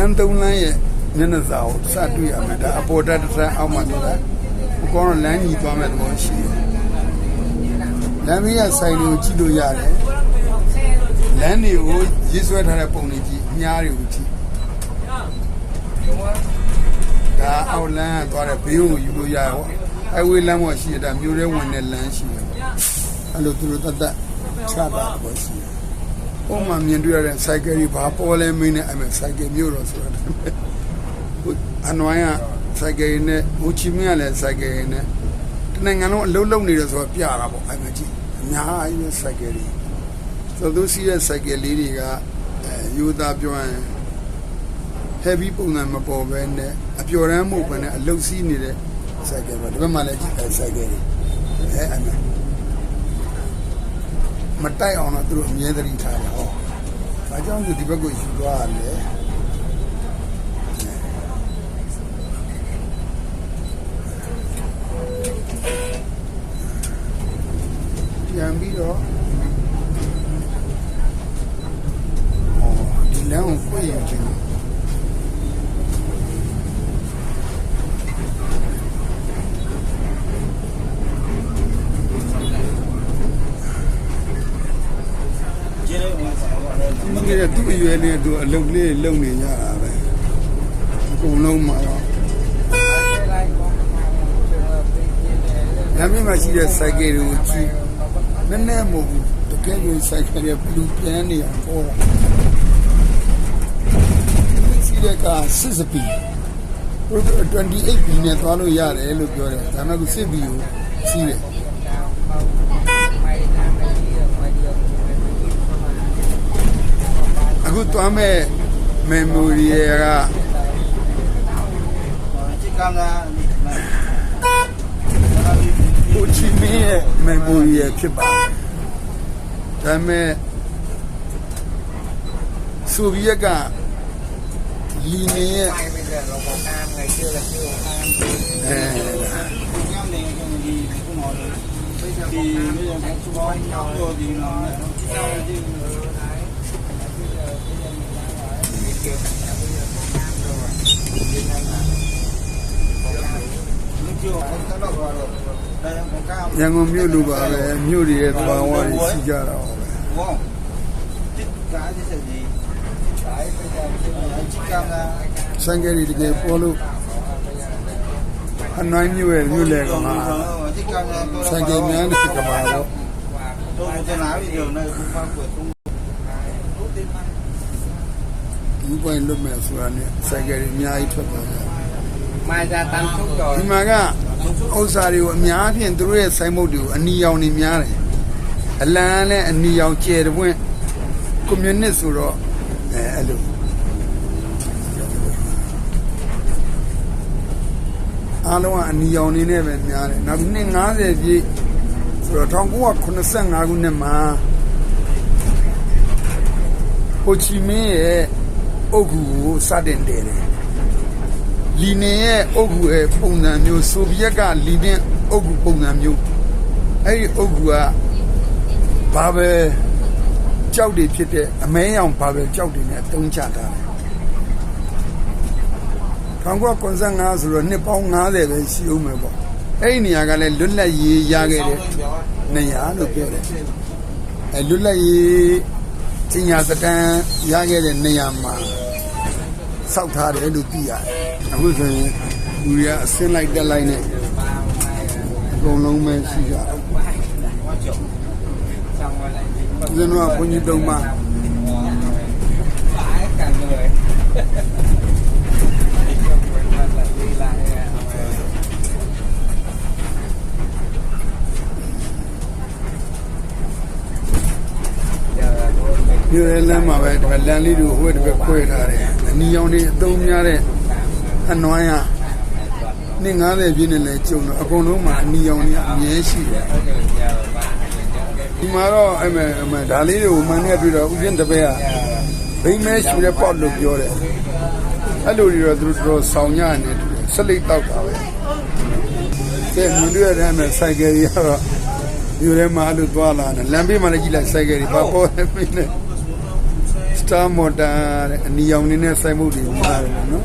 မ်းသုံးလမ်းရဲ့မျက်နှာစာကိုစတွေ့ရမယ်ဒါအပေါ်တက်တစ်ဆက်အောက်မှာတော့ဘကောတော့လမ်းကြီးသွားမဲ့သဘောရှိတယ်လမ်းမရဆိုင်ကိုကြည့်လို့ရတယ်လမ်းတွေကိုရေးဆွဲထားတဲ့ပုံတွေကြည့်အများတွေကိုကြည့်ဒါအောက်လမ်းကသွားတဲ့ဘေးကိုယူလို့ရရောအဲဝေးလမ်းပေါ်ရှိတာမြို့ထဲဝင်တဲ့လမ်းရှိတယ်အဲ့လိုသူတို့တတ်တတ်ချတာတော့ရှိတယ် ပုံမှန်မြင်တွေ့ရတဲ့ cycle ကြီးဘာပေါ်လဲမင်းနဲ့အဲ့မဲ့ cycle မျိုးတော့ဆိုတာဟိုအနွိုင်းက cycle နဲ့ဟိုချီမင်းကလည်း cycle နဲ့တနိုင်ငံလုံးအလုံးလုံးနေတယ်ဆိုတော့ပြတာပေါ့အဲ့မဲ့ကြည့်အများကြီးပဲ cycle တွေဆိုတော့စီးတဲ့ cycle လေးတွေကအဲယူသားပြောရင် heavy ပုံစံမပေါ်ဘဲနဲ့အပျော်ရမ်းမှုပဲနဲ့အလုတ်စီးနေတဲ့ cycle ပဲဒီဘက်မှာလည်းကြည့်အဲ cycle တွေအဲအဲ့မဲ့ မတိုက်အောင်တော့သူတို့အမြဲတမ်းထားတယ်ဟော။ဘာကြောင့်လဲဒီဘက်ကိုယူသွားရလဲ။ပြန်ပြီးတော့ဟောဒီလမ်းကိုကိုယ်ယူချင်တယ် ကျင်းနေ မှာဆောင်တော့ဒီကသူ့အရွယ်လေးသူအလုပ်လေးလုပ်နေကြတာပဲအကုန်လုံးမှာတော့လမ်းမမှာရှိတဲ့ cycle တွေကိုကြည့်နည်းနည်းမဟုတ်ဘူးတကယ်ကို cycle တွေဘလူးပြန်နေအောင်ပေါ်တာဒီစီတဲ့ကစစ်စပီ28 B နဲ့သွားလို့ရတယ်လို့ပြောတယ်ဒါမှမဟုတ်စစ်ဘီကိုစီးတယ်အခု သွားမဲ့ memory ကကံလာဟိုချီမင်းရဲ့ memory ရဖြစ်ပါတယ်။ဒါပေမဲ့ဆိုဗီယက်ကလီနေရဲ့အဲဒီ ရန်ကုန်မြို့လိုပါပဲမြို့တွေရဲ့သဘာဝတွေရှိကြတာပါပဲဝေါတစ်ကားစစ်စစ်တိုင်းပဲကြောက်တယ်ချီကံကစံကလေးတကယ်ပေါ်လို့အနိုင်မြို့ရဲ့မြို့လေကမှာချီကံကစံကလေးများတဲ့ကမှာတော့ ဘူးပွင့်လွတ်မယ်ဆိုတာနဲ့စိုက်ကယ်တွေအများကြီးထွက်သွားကြတယ်မာဇာတန်ထုတ်တော်ဒီမှာကဥစ္စာတွေကိုအများဖြင့်သူတို့ရဲ့စိုင်းမုတ်တွေကိုအနီရောင်နေများတယ်အလံနဲ့အနီရောင်ကျယ်တဲ့ပွင့်ကွန်မြူနစ်ဆိုတော့အဲအဲ့လိုအားလုံးကအနီရောင်နေနဲ့ပဲများတယ်နောက်နှစ်90ပြည့်ဆိုတော့1985ခုနှစ်မှာဟိုချီမင်းရဲ့ အုတ်ဂူကိုစတင်တယ်တယ်လီနေရဲ့အုတ်ဂူရဲ့ပုံစံမျိုးဆိုဗီယက်ကလီနင်အုတ်ဂူပုံစံမျိုးအဲ့ဒီအုတ်ဂူကဘာပဲကြောက်တွေဖြစ်တဲ့အမဲရောင်ဘာပဲကြောက်တွေနဲ့တုံးချတာတယ်1995ဆိုတော့နှစ်ပေါင်း90ပဲရှိဦးမယ်ပေါ့အဲ့ဒီနေရာကလည်းလွတ်လပ်ရေးရခဲ့တဲ့နေရာလို့ပြောတယ်အဲလွတ်လပ်ရေးစညာစတန်ရခဲ့တဲ့နေရာမှာ စောက်ထားတယ်လို့သိရတယ်အခုဆိုရင်လူတွေကအစင်းလိုက်တက်လိုက်နဲ့အကုန်လုံးပဲရှိကြတယ်ဦးဇင်းတို့ကဘုန်းကြီးတုံးမှာ မြို့ရဲလမ်းမှာပဲဒီလမ်းလေးတွေဟိုဘက်တစ်ဘက်ခွဲထားတယ်။အနီရောင်တွေအသုံးများတဲ့အနွမ်းရနှစ်90ပြည့်နဲ့လဲကျုံတော့အကုန်လုံးမှာအနီရောင်တွေအမြဲရှိတယ်။ဒီမှာတော့အဲ့မဲ့အမဲ့ဒါလေးတွေကိုမှန်နေပြီးတော့ဥစဉ်တစ်ပည့်ကဘိမဲရှူတဲ့ပေါ့လို့ပြောတယ်။အဲ့လိုတွေတော့သူတို့တော်ဆောင်ညနေတူတယ်ဆက်လိတ်တောက်တာပဲ။ကဲမြင်တွေ့ရတဲ့မဲ့စိုက်ကယ်ကြီးကတော့ဒီထဲမှာအဲ့လိုသွားလာတယ်လမ်းဘေးမှာလည်းကြည့်လိုက်စိုက်ကယ်ကြီးဘာပေါ်နေပြီလဲ Star Motor တဲ့အနီရောင်နေနဲ့စိုက်မှုတွေများတယ်ပေါ့နော်